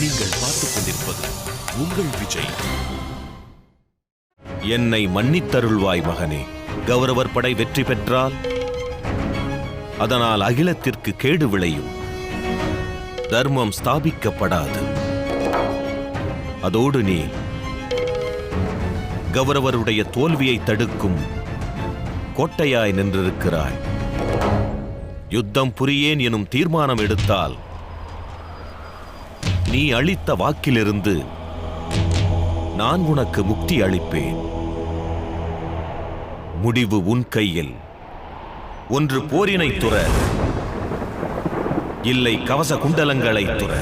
நீங்கள் பார்த்துக் கொண்டிருப்பது உங்கள் விஜய். என்னை மன்னித்தருள்வாய் மகனே. கௌரவர் படை வெற்றி பெற்றால் அதனால் அகிலத்திற்கு கேடு விளையும். தர்மம் ஸ்தாபிக்கப்படாது. அதோடு நீ கௌரவருடைய தோல்வியை தடுக்கும் கோட்டையாய் நின்றிருக்கிறாய். யுத்தம் புரியேன் எனும் தீர்மானம் எடுத்தால் நீ அளித்த வாக்கிலிருந்து நான் உனக்கு முக்தி அளிப்பேன். முடிவு உன் கையில். ஒன்று போரினை துற இல்லை கவச குண்டலங்களை துற.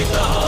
Give the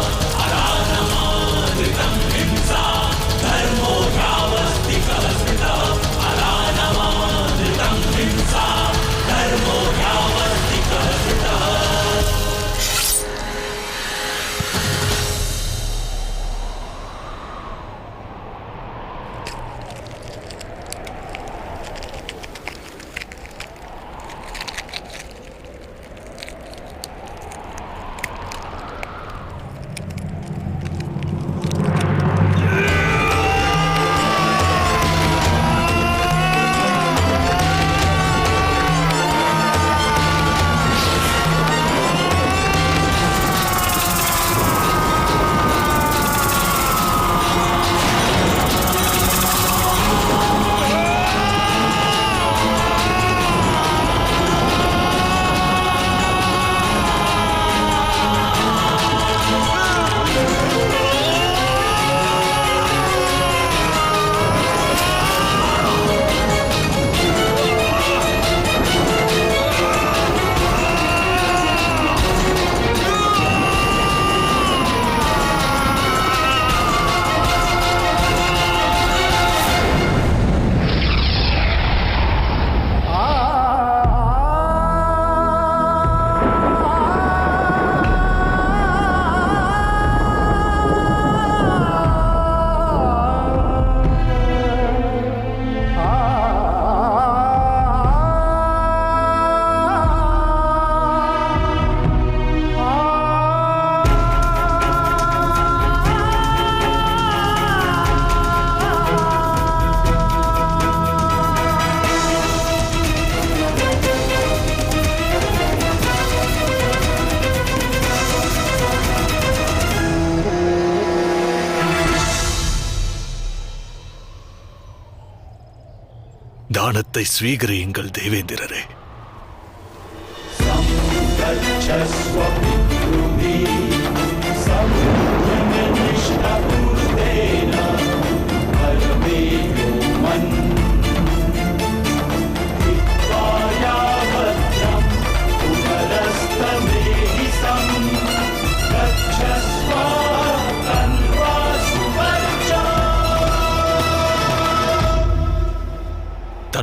தானத்தை ஸ்வீகரியுங்கள் தேவேந்திரரே.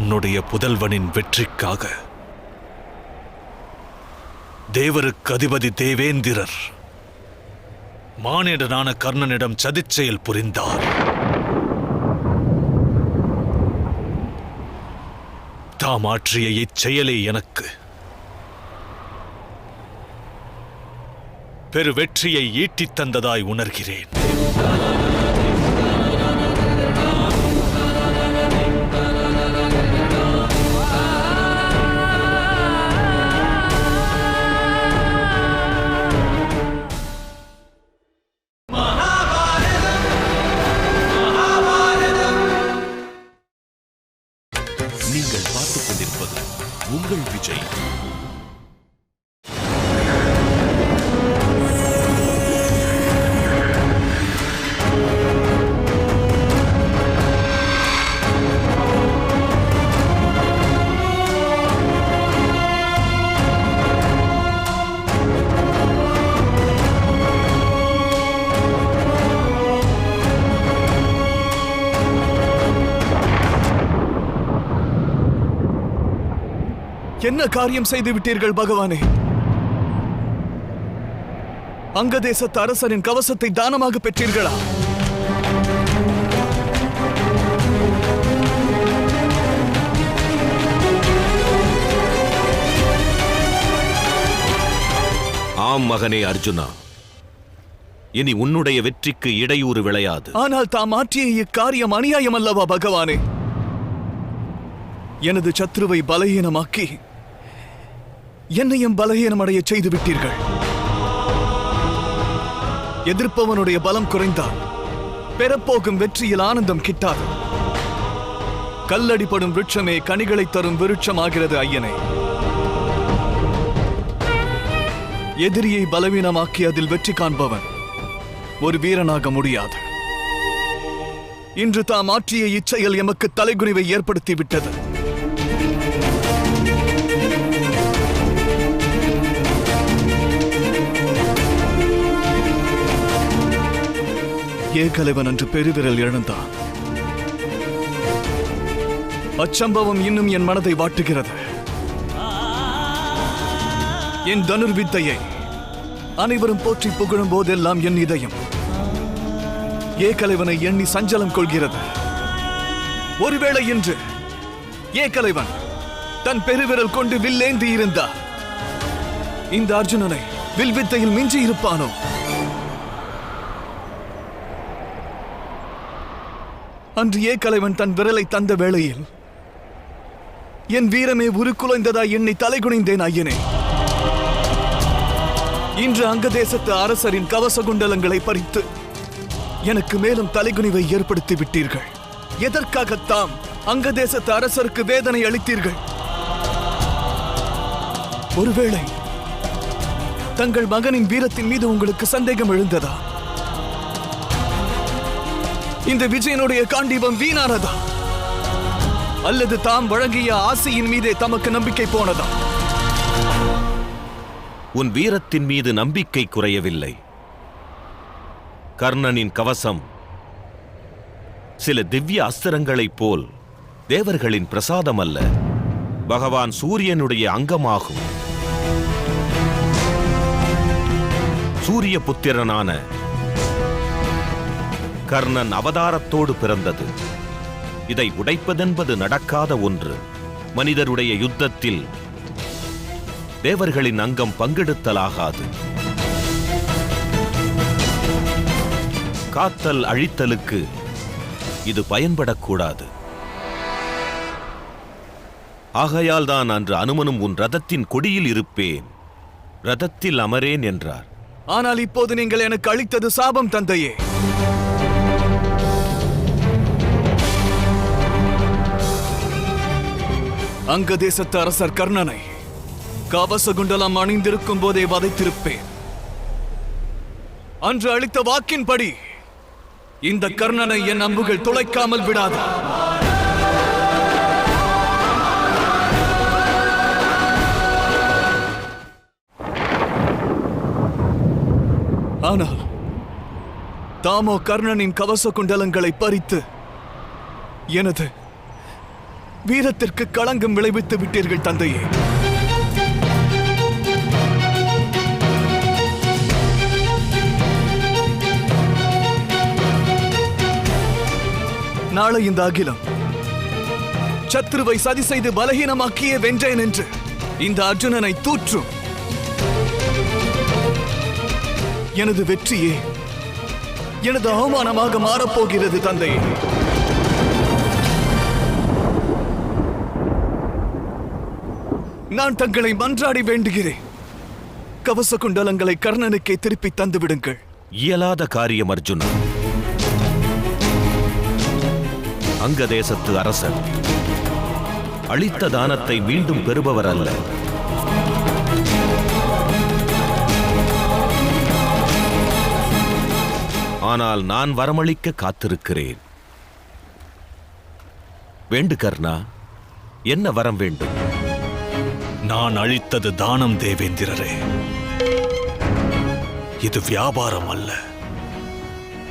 தன்னுடைய புதல்வனின் வெற்றிக்காக. தேவருக்கு அதிபதி தேவேந்திரர். மானிடனான கர்ணனிடம் சதிச்செயல் புரிந்தார். தாம் ஆற்றிய இச்செயலே எனக்கு. பெரு வெற்றியை ஈட்டித் தந்ததாய் உணர்கிறேன். என்ன காரியம் செய்து விட்டீர்கள் பகவானே? அங்கதேசத்து அரசரின் கவசத்தை தானமாக பெற்றீர்களா? ஆம் மகனே அர்ஜுனா. இனி உன்னுடைய வெற்றிக்கு இடையூறு விளையாது. ஆனால் தாம் ஆற்றிய இக்காரியம் அநியாயம் அல்லவா பகவானே? எனது சத்ருவை பலகீனமாக்கி என்னையும் பலகீனமடைய செய்து விட்டீர்கள் எதிர்ப்பவனுடைய பலம் குறைந்தால் பெறப்போகும் வெற்றியில் ஆனந்தம் கிட்டாது. கல்லடிப்படும் விருட்சமே கனிகளை தரும் விருட்சமாகிறது ஐயனே. எதிரியை பலவீனமாக்கி அதில் வெற்றி காண்பவன் ஒரு வீரனாக முடியாது. இன்று தாம் ஆற்றிய இச்செயல் எமக்கு தலைகுனிவை ஏற்படுத்தி ஏகலைவன் அன்று பெருவிரல் இழந்தான் அச்சம்பவம் இன்னும் என் மனதை வாட்டுகிறது. என் தனுர்வித்தையை அனைவரும் போற்றி புகழும் போதெல்லாம் என் இதயம். ஏகலைவனை எண்ணி சஞ்சலம் கொள்கிறது. ஒருவேளை இன்று ஏகலைவன் தன் பெருவிரல் கொண்டு வில்லேந்தி இருந்தார் இந்த அர்ஜுனனை வில்வித்தையில் மிஞ்சி இருப்பானோ? அன்று ஏகலைவன் தன் விரலை தந்த வேளையில் என் வீரமே உருக்குலைந்ததா என்னை தலைகுனிந்தேன் ஐயனே. இன்று அங்கதேசத்து அரசரின் கவச குண்டலங்களை பறித்து எனக்கு மேலும் தலைகுனிவை ஏற்படுத்தி விட்டீர்கள். எதற்காகத்தாம் அங்கதேசத்து அரசருக்கு வேதனை அளித்தீர்கள்? ஒருவேளை தங்கள் மகனின் வீரத்தின் மீது உங்களுக்கு சந்தேகம் எழுந்ததா? இந்த விஜயனுடைய காண்டீபம் வீணானதா? அல்லது தாம் வழங்கிய ஆசையின் மீதே தமக்கு நம்பிக்கை போனதா? உன் வீரத்தின் மீது நம்பிக்கை குறையவில்லை. கர்ணனின் கவசம் சில திவ்ய அஸ்திரங்களைப் போல் தேவர்களின் பிரசாதம் அல்ல பகவான் சூரியனுடைய அங்கமாகும். சூரிய புத்திரனான கர்ணன் அவதாரத்தோடு பிறந்தது. இதை உடைப்பதென்பது நடக்காத ஒன்று. மனிதருடைய யுத்தத்தில் தேவர்களின் அங்கம் பங்கெடுத்தலாகாது. காத்தல் அழித்தலுக்கு இது பயன்படக்கூடாது. ஆகையால் தான் அன்று அனுமனும் உன் ரதத்தின் கொடியில் இருப்பேன். ரதத்தில் அமரேன் என்றார். ஆனால் இப்போது நீங்கள் எனக்கு அளித்தது சாபம் தந்தையே. அங்க தேசத்து அரசர் கர்ணனை கவசகுண்டலம் அணிந்திருக்கும் போதே வதைத்திருப்பேன். அன்று அளித்த வாக்கின்படி இந்த கர்ணனை என் அம்புகள் துளைக்காமல் விடாது. ஆனால் தாமோ கர்ணனின் கவச குண்டலங்களை பறித்து எனது வீரத்திற்கு களங்கம் விளைவித்து விட்டீர்கள் தந்தையே. நாளை இந்த அகிலம். சத்ருவை சதி செய்து பலகீனமாக்கியே வென்றேன் என்று இந்த அர்ஜுனனை தூற்றும். எனது வெற்றியே எனது அவமானமாக மாறப்போகிறது தந்தையே. நான் தங்களை மன்றாடி வேண்டுகிறேன். கவச குண்டலங்களை கர்ணனுக்கே திருப்பி தந்து விடுங்கள் இயலாத காரியம் அர்ஜுனா. அங்க தேசத்து அரசர் அளித்த தானத்தை மீண்டும் பெறுபவர் அல்ல. ஆனால் நான் வரமளிக்க காத்திருக்கிறேன். வேண்டு கர்ணா என்ன வரம் வேண்டும்? நான் அழித்தது தானம் தேவேந்திரரே. இது வியாபாரம் அல்ல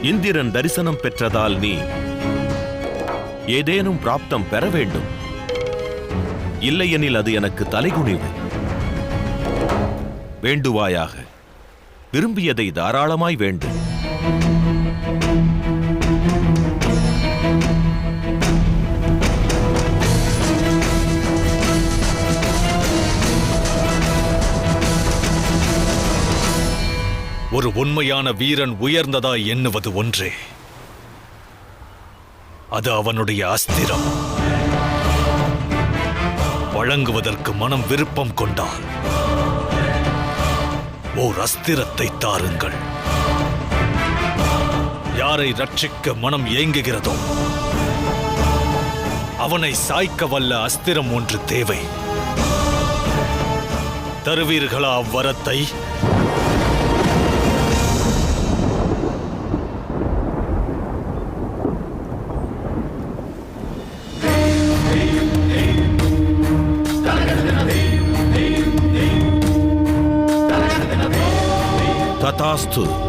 இந்திரன் தரிசனம் பெற்றதால் நீ ஏதேனும் பிராப்தம் பெற வேண்டும். இல்லையெனில் அது எனக்கு தலைகுனிவு. வேண்டுவாயாக. விரும்பியதை தாராளமாய் வேண்டும். உண்மையான வீரன் உயர்ந்ததா எண்ணுவது ஒன்றே. அது அவனுடைய அஸ்திரம். வழங்குவதற்கு மனம் விருப்பம் கொண்டால் ஓர் அஸ்திரத்தை தாருங்கள். யாரை ரட்சிக்க மனம் ஏங்குகிறதோ அவனை சாய்க்க வல்ல அஸ்திரம் ஒன்று தேவை. தருவீர்களா அவ்வரத்தை? Neto.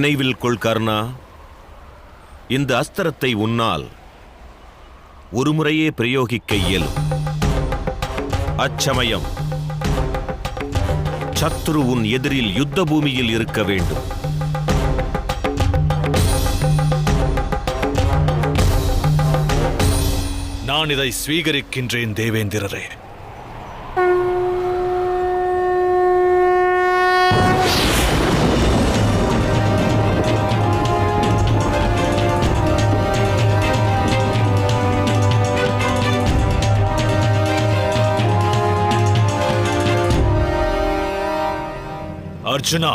நினைவில் கொள் கர்ணா. இந்த அஸ்திரத்தை உன்னால் ஒருமுறையே பிரயோகிக்க இயலும். அச்சமயம். சத்ரு உன் எதிரில் யுத்த பூமியில் இருக்க வேண்டும். நான் இதை ஸ்வீகரிக்கின்றேன் தேவேந்திரரே. அர்ஜுனா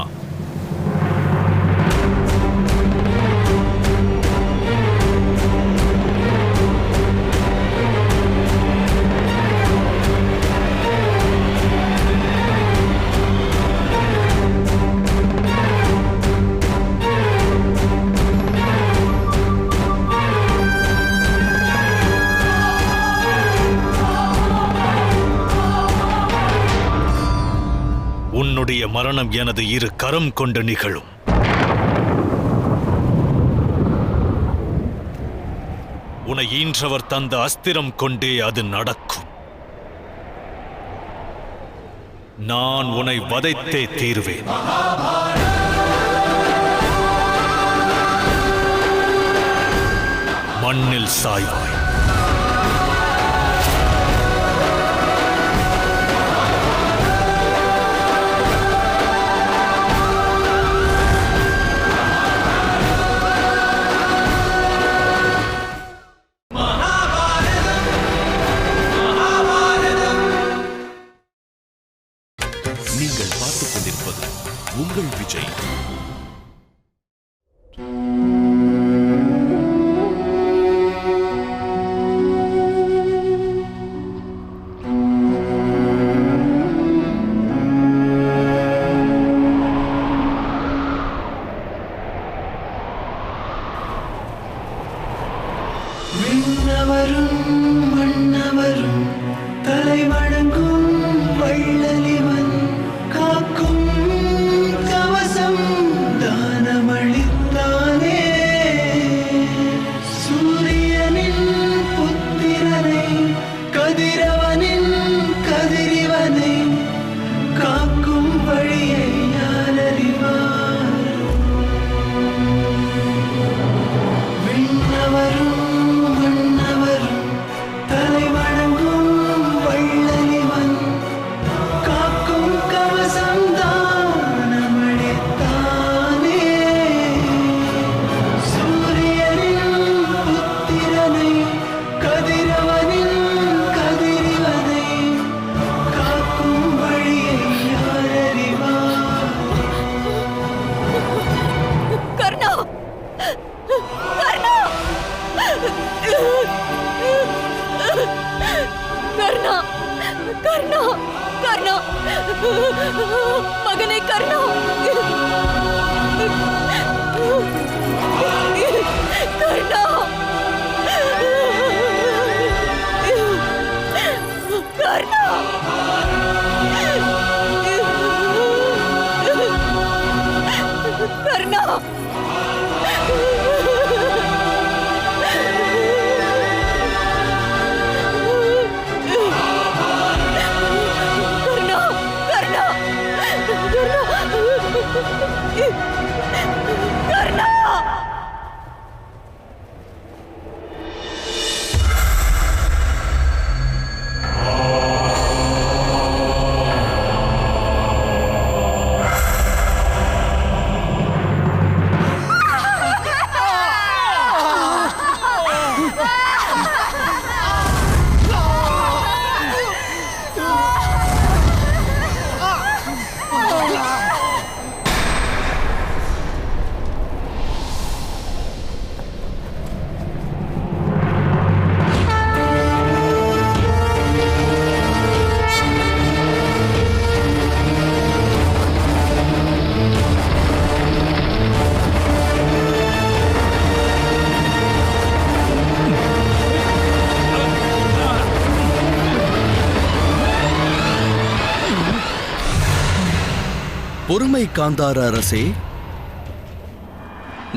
மரணம் எனது இரு கரம் கொண்டு நிகழும். உன்னை ஈன்றவர் தந்த அஸ்திரம் கொண்டே அது நடக்கும். நான் உன்னை வதைத்தே தீர்வேன். மண்ணில் சாய்வாய். விண்ணவரும் மன்னவரும் தலைவணங்கும் வள்ளலி பொறுமை காந்தார அரசே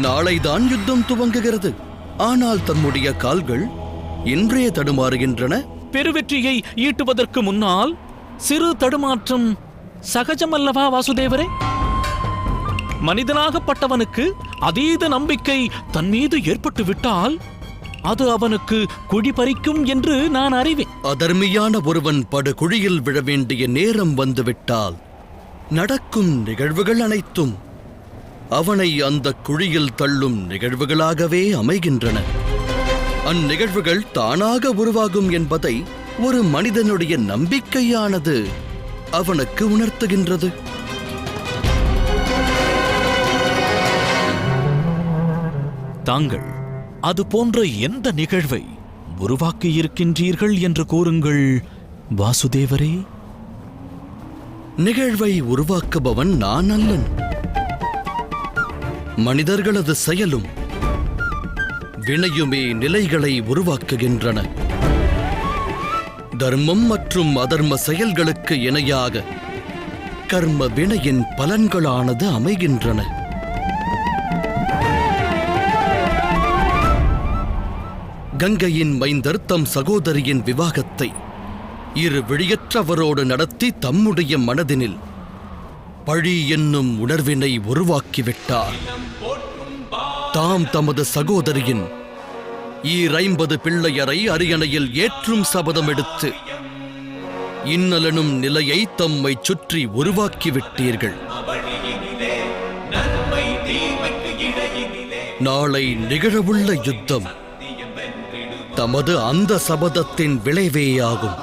நாளைதான் யுத்தம் துவங்குகிறது. ஆனால் தம்முடைய கால்கள் இன்றைய தடுமாறுகின்றன. பெருவெற்றியை ஈட்டுவதற்கு முன்னால் சிறு தடுமாற்றம் சகஜமல்லவா வாசுதேவரே? மனிதனாகப்பட்டவனுக்கு அதீத நம்பிக்கை தன் மீது ஏற்பட்டு விட்டால் அது அவனுக்கு குழி பறிக்கும் என்று நான் அறிவேன். அதர்மியான ஒருவன் படுகுழியில் விழ வேண்டிய நேரம் வந்துவிட்டால் நடக்கும் நிகழ்வுகள் அனைத்தும் அவனை அந்த குழியில் தள்ளும் நிகழ்வுகளாகவே அமைகின்றன. அந்நிகழ்வுகள் தானாக உருவாகும் என்பதை ஒரு மனிதனுடைய நம்பிக்கையானது அவனுக்கு உணர்த்துகின்றது. தாங்கள் அது போன்ற எந்த நிகழ்வை உருவாக்கியிருக்கின்றீர்கள் என்று கூறுங்கள் வாசுதேவரே. நிகழ்வை உருவாக்குபவன் நான் அல்லன். மனிதர்களது செயலும் வினையுமே நிலைகளை உருவாக்குகின்றன. தர்மம் மற்றும் அதர்ம செயல்களுக்கு இணையாக கர்ம வினையின் பலன்களானது அமைகின்றன. கங்கையின் மைந்தர் தம் சகோதரியின் விவாகத்தை இரு விழியற்றவரோடு நடத்தி தம்முடைய மனதினில் பழி என்னும் உணர்வினை உருவாக்கிவிட்டார். தாம் தமது சகோதரியின் ஈரைம்பது பிள்ளையரை அரியணையில் ஏற்றும் சபதம் எடுத்து இன்னலனும் நிலையை தம்மை சுற்றி உருவாக்கிவிட்டீர்கள். நாளை நிகழவுள்ள யுத்தம் தமது அந்த சபதத்தின் விளைவேயாகும்.